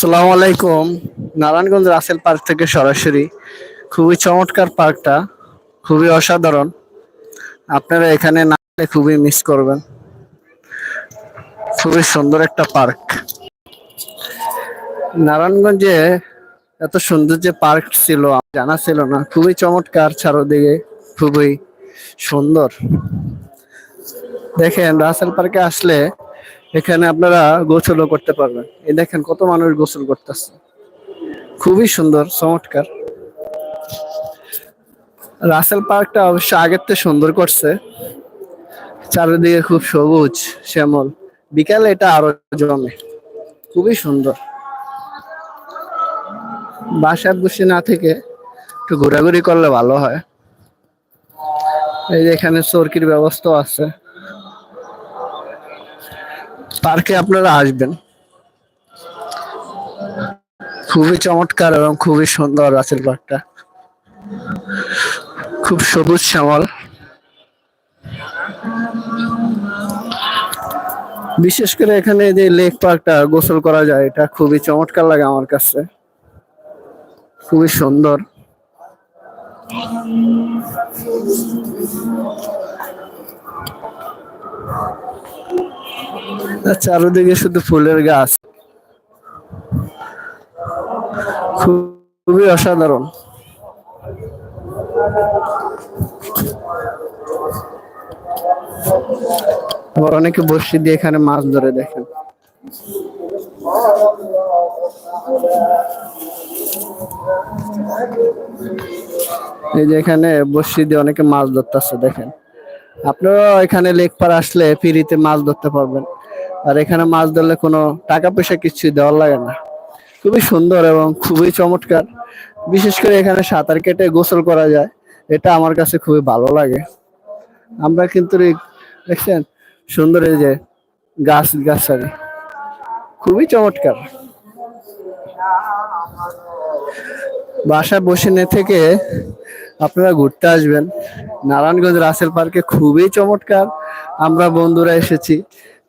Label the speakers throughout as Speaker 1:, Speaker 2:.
Speaker 1: আসসালামু আলাইকুম। নারায়ণগঞ্জ রাসেল পার্ক থেকে সরাসরি। খুবই চমৎকার পার্কটা, খুবই অসাধারণ। আপনারা এখানে না খুবই মিস করবেন। খুবই সুন্দর একটা পার্ক। নারায়ণগঞ্জে এত সুন্দর যে পার্ক ছিল জানা ছিল না। খুবই চমৎকার চারোদিকে, খুবই সুন্দর। দেখেন, রাসেল পার্কে আসলে এখানে আপনারা গোসলও করতে পারবেন। এই দেখেন কত মানুষ গোসল করতেছে। খুবই সুন্দর, চমৎকার। রাসেল পার্কটা অবশ্য আগের থেকে সুন্দর করছে। চারিদিকে খুব সবুজ, শ্যামল। বিকালে এটা আরও জমে। খুবই সুন্দর। বাসার বসে না থেকে একটু ঘোরাঘুরি করলে ভালো হয়। এই যে এখানে চরকির ব্যবস্থাও আছে। পার্কে আপনারা আসবেন। খুবই চমৎকার এবং খুবই সুন্দর রাসেল পার্কটা খুব সবুজ শ্যামল। বিশেষ করে এখানে যে লেক পার্কটা গোসল করা যায়, এটা খুবই চমৎকার লাগে আমার কাছে। খুবই সুন্দর। চারিদিকে শুধু ফুলের গাছ। খুবই অসাধারণ। আবার অনেকে বসে দিয়ে এখানে মাছ ধরে দেখেন। এই যে এখানে বসি দিয়ে অনেকে মাছ ধরতেছে, দেখেন। আপনারা এখানে লেক পার আসলে ফ্রিতে মাছ ধরতে পারবেন। আর এখানে মাছ ধরলে কোনো টাকা পয়সা কিছু দেওয়ার লাগে না। খুবই সুন্দর এবং খুবই চমৎকার। বিশেষ করে এখানে সাঁতার কেটে গোসল করা যায়, এটা আমার কাছে খুবই ভালো লাগে। আমরা কিন্তু দেখছেন, সুন্দর এই যে গাছ গাছ গাছালি খুবই চমৎকার। বাসায় বসে নে থেকে আপনারা ঘুরতে আসবেন। নারায়ণগঞ্জ রাসেল পার্কে খুবই চমৎকার। আমরা বন্ধুরা এসেছি।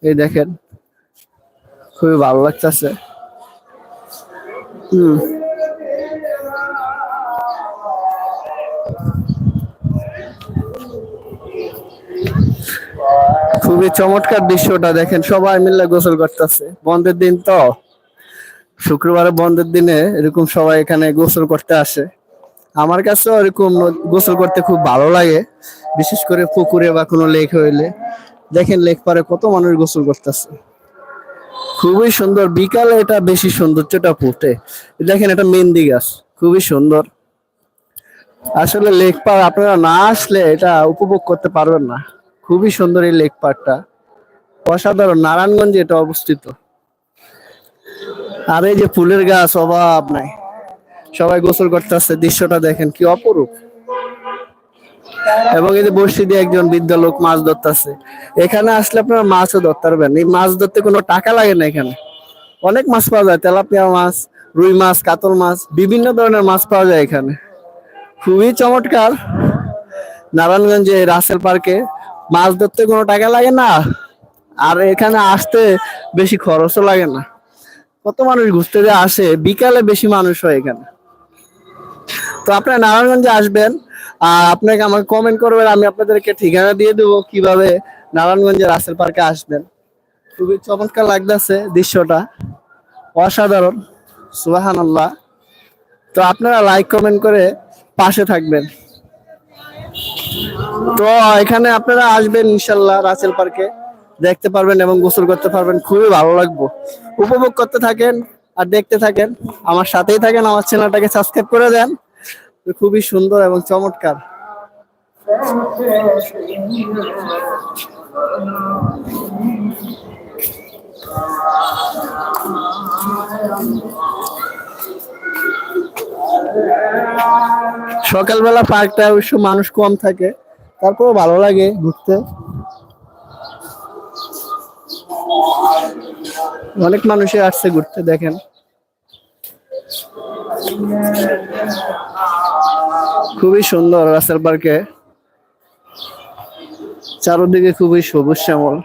Speaker 1: এই দেখেন খুবই ভালো লাগতেছে। হুম। খুবই চমৎকার দৃশ্যটা দেখেন, সবাই মিলে গোসল করতেছে। বন্ধের দিন তো, শুক্রবারে বন্ধের দিনে এরকম সবাই এখানে গোসল করতে আসে। আমার কাছেও এরকম গোসল করতে খুব ভালো লাগে, বিশেষ করে পুকুরে বা কোনো লেক হইলে। দেখেন লেক পারে কত মানুষ গোসল করতেছে। খুবই সুন্দর। বিকালে এটা বেশি সৌন্দর্যটা ফুটে। দেখেন এটা মেহেন্দি গাছ, খুবই সুন্দর। আসলে লেক পার্ক আপনারা না আসলে এটা উপভোগ করতে পারবেন না। খুবই সুন্দর এই লেক পার্কটা অসাধারণ, নারায়ণগঞ্জে এটা অবস্থিত। আর এই যে ফুলের গাছ, অভাব নাই। সবাই গোসল করতে আসছে দৃশ্যটা দেখেন কি অপরূপ। এবং এই যে বর্ষি দিয়ে একজন বৃদ্ধ লোক মাছ ধরতেছে। এখানে আসলে আপনারা মাছও ধরতে পারবেন এই মাছ ধরতে কোনো টাকা লাগে না এখানে। অনেক মাছ পাওয়া যায়, তেলাপিয়া মাছ, রুই মাছ, কাতল মাছ, বিভিন্ন ধরনের মাছ পাওয়া যায় এখানে। খুবই চমৎকার। নারায়ণগঞ্জে রাসেল পার্কে মাছ ধরতে কোনো টাকা লাগে না। আর এখানে আসতে বেশি খরচও লাগে না। কত মানুষ ঘুরতে আসে। বিকালে বেশি মানুষ হয় এখানে। তো আপনারা নারায়ণগঞ্জে আসবেন আপনাকে আমাকে কমেন্ট করবেন, আমি আপনাদেরকে ঠিকানা দিয়ে দেবো কীভাবে নারায়ণগঞ্জে রাসেল পার্কে আসবেন। খুবই চমৎকার লাগতেছে দৃশ্যটা। অসাধারণ। সুবাহান আল্লাহ তো আপনারা লাইক কমেন্ট করে পাশে থাকবেন। তো এখানে আপনারা আসবেন ইনশাল্লাহ রাসেল পার্কে। দেখতে পারবেন এবং গোসল করতে পারবেন। খুবই ভালো লাগবো। উপভোগ করতে থাকেন আর দেখতে থাকেন। আমার সাথেই থাকেন, আমার চ্যানেলটাকে সাবস্ক্রাইব করে দেন। খুবই সুন্দর এবং চমৎকার। সকালবেলা পার্কটা অবশ্য মানুষ কম থাকে, তারপরেও ভালো লাগে ঘুরতে। অনেক মানুষই আসছে ঘুরতে, দেখেন। খুবই সুন্দর রাসেল পার্কে। চারদিকে খুবই সবুজ শ্যামল।